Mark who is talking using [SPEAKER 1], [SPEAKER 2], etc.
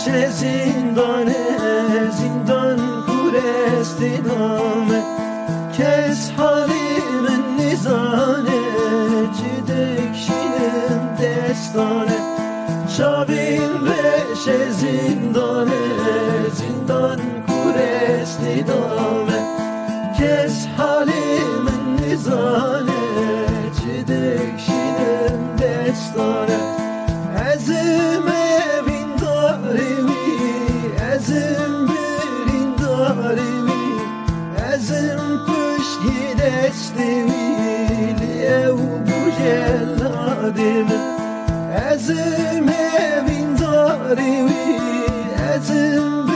[SPEAKER 1] beşe zindane zindan kuresti name Kes halimin nizane Cidek şirin destane. Şavin beşe zindane Zindan kuresti name Kes halimin nizane Cidek şirin destane. Ezim Ezim evin darevi Ezim